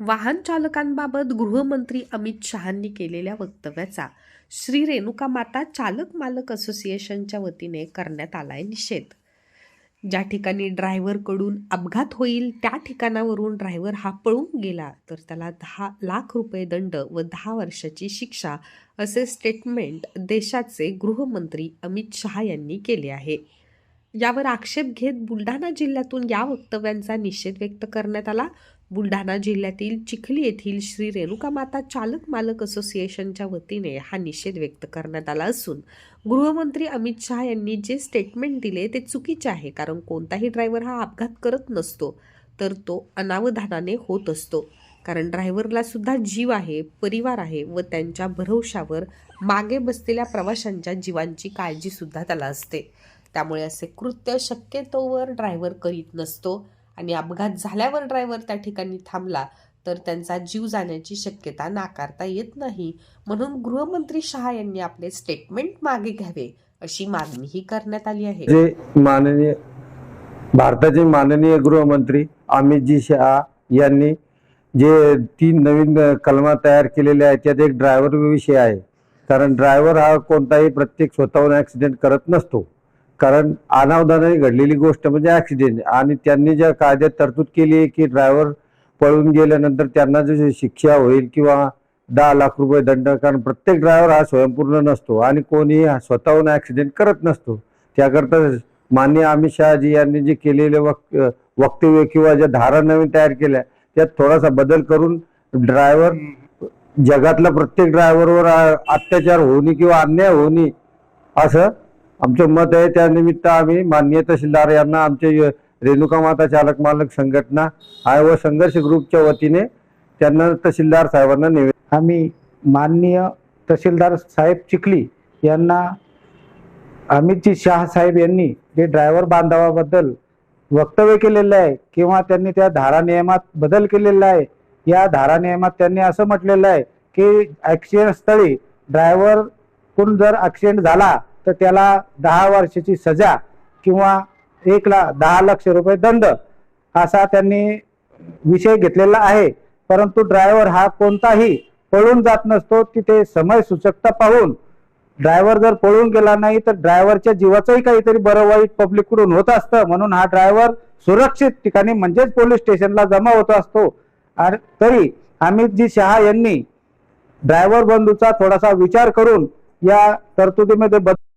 वाहन चालकांबाबत गृहमंत्री अमित शहांनी केलेल्या वक्तव्याचा श्री रेणुका माता चालक मालक असोसिएशनच्या वतीने करण्यात आलाय निषेध. ज्या ठिकाणी ड्रायव्हरकडून अपघात होईल त्या ठिकाणावरून ड्रायव्हर हा पळून गेला तर त्याला दहा लाख रुपये दंड व दहा वर्षाची शिक्षा असे स्टेटमेंट देशाचे गृहमंत्री अमित शहा यांनी केले आहे. यावर आक्षेप घेत बुलढाणा जिल्ह्यातून या वक्तव्यांचा निषेध व्यक्त करण्यात आला. बुलढाणा जिल्ह्यातील चिखली येथील श्री रेणुका माता चालक मालक असोसिएशनच्या वतीने हा निषेध व्यक्त करण्यात आला असून गृहमंत्री अमित शहा यांनी जे स्टेटमेंट दिले ते चुकीचे आहे कारण कोणताही ड्रायव्हर हा अपघात करत नसतो तर तो अनावधानाने होत असतो. कारण ड्रायव्हरला सुद्धा जीव आहे परिवार आहे व त्यांच्या भरवशावर मागे बसलेल्या प्रवाशांच्या जीवांची काळजी सुद्धा त्याला असते. त्यामुळे असे कृत्य शक्यतोवर ड्रायव्हर करीत नसतो. आणि अपघात झाल्यावर ड्रायव्हर त्या ठिकाणी थांबला तर त्यांचा जीव जाण्याची शक्यता नाकारता येत नाही. म्हणून गृहमंत्री शहा यांनी आपले स्टेटमेंट मागे घ्यावे अशी मागणीही करण्यात आली आहे. जे माननीय भारताचे माननीय गृहमंत्री अमितजी शहा यांनी जे तीन नवीन कलमा तयार केलेल्या आहेत त्यात एक ड्रायव्हर विषय आहे. कारण ड्रायव्हर हा कोणताही प्रत्येक स्वतःहून ऍक्सिडेंट करत नसतो. कारण अनावधानाने घडलेली गोष्ट म्हणजे ऍक्सिडेंट आणि त्यांनी ज्या कायद्यात तरतूद केली आहे की ड्रायव्हर पळून गेल्यानंतर त्यांना जे शिक्षा होईल किंवा दहा लाख रुपये दंड कारण प्रत्येक ड्रायव्हर हा स्वयंपूर्ण नसतो आणि कोणीही स्वतःहून ऍक्सिडेंट करत नसतो. त्याकरता माननीय अमित शहाजी यांनी जे केलेले वक् वक्तव्य किंवा ज्या धारा नवीन तयार केल्या त्यात थोडासा बदल करून ड्रायव्हर जगातला प्रत्येक ड्रायव्हरवर अत्याचार होणे किंवा अन्याय होणे असं आमचं मत आहे त्यानिमित्त आम्ही माननीय तहसीलदार यांना आमचे रेणुका माता चालक मालक संघटना आहे व संघर्ष ग्रुपच्या वतीने त्यांना तहसीलदार साहेबांना निवेदन आम्ही माननीय तहसीलदार साहेब चिखली यांना अमितजी शाह साहेब यांनी जे ड्रायव्हर बांधवाबद्दल वक्तव्य केलेलं आहे किंवा त्यांनी त्या धारा नियमात बदल केलेला आहे या धारा नियमात त्यांनी असं म्हटलेलं आहे की ॲक्सिडेंट स्थळी ड्रायव्हर कोण जर ॲक्सिडेंट झाला तर त्याला दहा वर्षाची सजा किंवा एक ला दहा लक्ष रुपये दंड असा त्यांनी विषय घेतलेला आहे. परंतु ड्रायव्हर हा कोणताही पळून जात नसतो तिथे समय सूचकता पाहून. ड्रायव्हर जर पळून गेला नाही तर ड्रायव्हरच्या जीवाचंही काहीतरी बरं वाईट पब्लिककडून होत असतं. म्हणून हा ड्रायव्हर सुरक्षित ठिकाणी म्हणजेच पोलीस स्टेशनला जमा होत असतो. आणि तरी अमितजी शहा यांनी ड्रायव्हर बंधूचा थोडासा विचार करून या तरतुदीमध्ये बदल